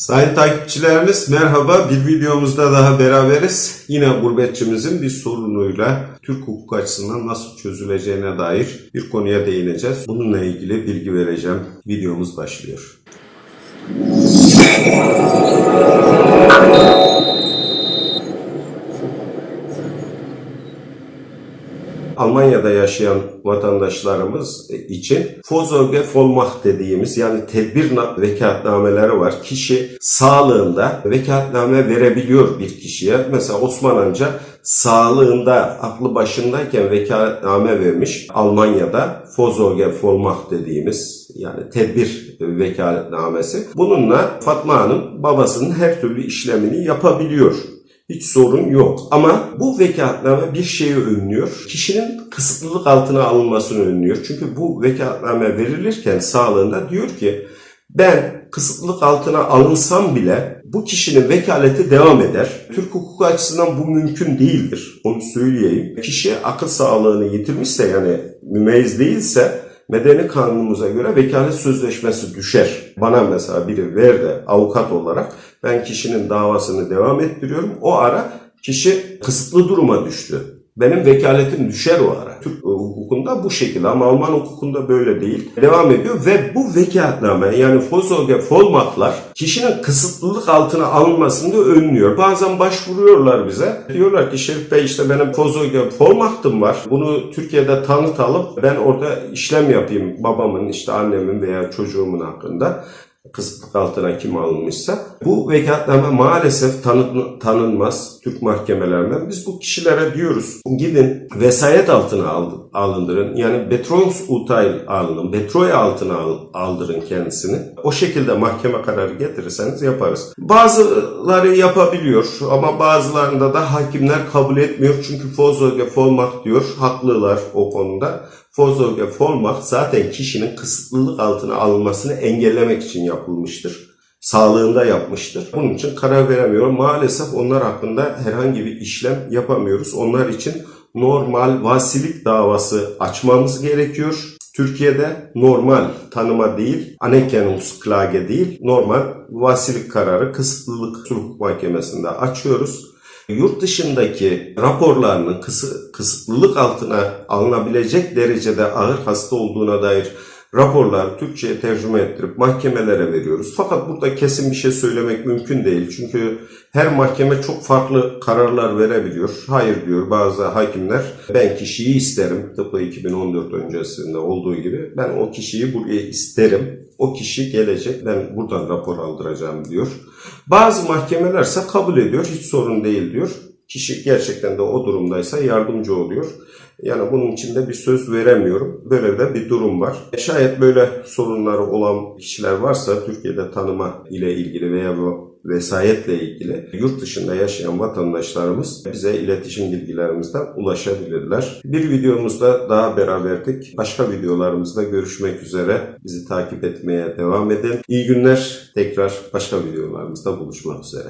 Sayın takipçilerimiz merhaba. Bir videomuzda daha beraberiz. Yine gurbetçimizin bir sorunuyla Türk hukuk açısından nasıl çözüleceğine dair bir konuya değineceğiz. Bununla ilgili bilgi vereceğim. Videomuz başlıyor. Almanya'da yaşayan vatandaşlarımız için Vorsorge Vollmacht dediğimiz yani tedbir na- vekaletnameleri var. Kişi sağlığında vekaletname verebiliyor bir kişiye. Mesela Osman amca sağlığında aklı başındayken vekaletname vermiş. Almanya'da Vorsorge Vollmacht dediğimiz yani tedbir vekaletnamesi. Bununla Fatma Hanım babasının her türlü işlemini yapabiliyor. Hiç sorun yok. Ama bu vekaletname bir şeyi önlüyor. Kişinin kısıtlılık altına alınmasını önlüyor. Çünkü bu vekaletname verilirken sağlığında diyor ki ben kısıtlılık altına alınsam bile bu kişinin vekaleti devam eder. Türk hukuku açısından bu mümkün değildir. Onu söyleyeyim. Kişi akıl sağlığını yitirmişse yani mümeyyiz değilse medeni kanunumuza göre vekalet sözleşmesi düşer. Bana mesela biri ver de avukat olarak ben kişinin davasını devam ettiriyorum. O ara kişi kısıtlı duruma düştü. Benim vekaletim düşer o ara. Türk hukukunda bu şekilde ama Alman hukukunda böyle değil. Devam ediyor ve bu vekaletname yani Vorsorge Vollmachtlar kişinin kısıtlılık altına alınmasını da önlüyor. Bazen başvuruyorlar bize. Diyorlar ki Şerif Bey işte benim Vorsorge Vollmacht'ım var. Bunu Türkiye'de tanıtalım. Ben orada işlem yapayım babamın işte annemin veya çocuğumun hakkında kısıtlık altına kim alınmışsa bu vekaletname maalesef tanı- tanınmaz Türk mahkemelerinden. Biz bu kişilere diyoruz gidin vesayet altına al- alındırın. Yani Betreuungsurteil alın, Betroy altına al- aldırın kendisini. O şekilde mahkeme kararı getirirseniz yaparız. Bazıları yapabiliyor ama bazılarında da hakimler kabul etmiyor. Çünkü Vorsorge Vollmacht diyor. Haklılar o konuda. Vorsorge Vollmacht zaten kişinin kısıtlılık altına alınmasını engellemek için yapılmıştır. Sağlığında yapmıştır. Bunun için karar veremiyor. Maalesef onlar hakkında herhangi bir işlem yapamıyoruz. Onlar için normal vasilik davası açmamız gerekiyor. Türkiye'de normal tanıma değil, Anerkennungsklage değil, normal vasilik kararı kısıtlılık Türk Mahkemesi'nde açıyoruz. Yurt dışındaki raporlarının kısı, kısıtlılık altına alınabilecek derecede ağır hasta olduğuna dair raporlar Türkçe'ye tercüme ettirip mahkemelere veriyoruz. Fakat burada kesin bir şey söylemek mümkün değil. Çünkü her mahkeme çok farklı kararlar verebiliyor. Hayır diyor bazı hakimler ben kişiyi isterim. Tıpkı 2014 öncesinde olduğu gibi ben o kişiyi buraya isterim. O kişi gelecek ben buradan rapor aldıracağım diyor. Bazı mahkemeler ise kabul ediyor. Hiç sorun değil diyor. Kişi gerçekten de o durumdaysa yardımcı oluyor. Yani bunun için de bir söz veremiyorum. Böyle de bir durum var. Şayet böyle sorunları olan kişiler varsa Türkiye'de tanıma ile ilgili veya bu vesayetle ilgili yurt dışında yaşayan vatandaşlarımız bize iletişim bilgilerimizden ulaşabilirler. Bir videomuzda daha beraberdik. Başka videolarımızda görüşmek üzere. Bizi takip etmeye devam edin. İyi günler. Tekrar başka videolarımızda buluşmak üzere.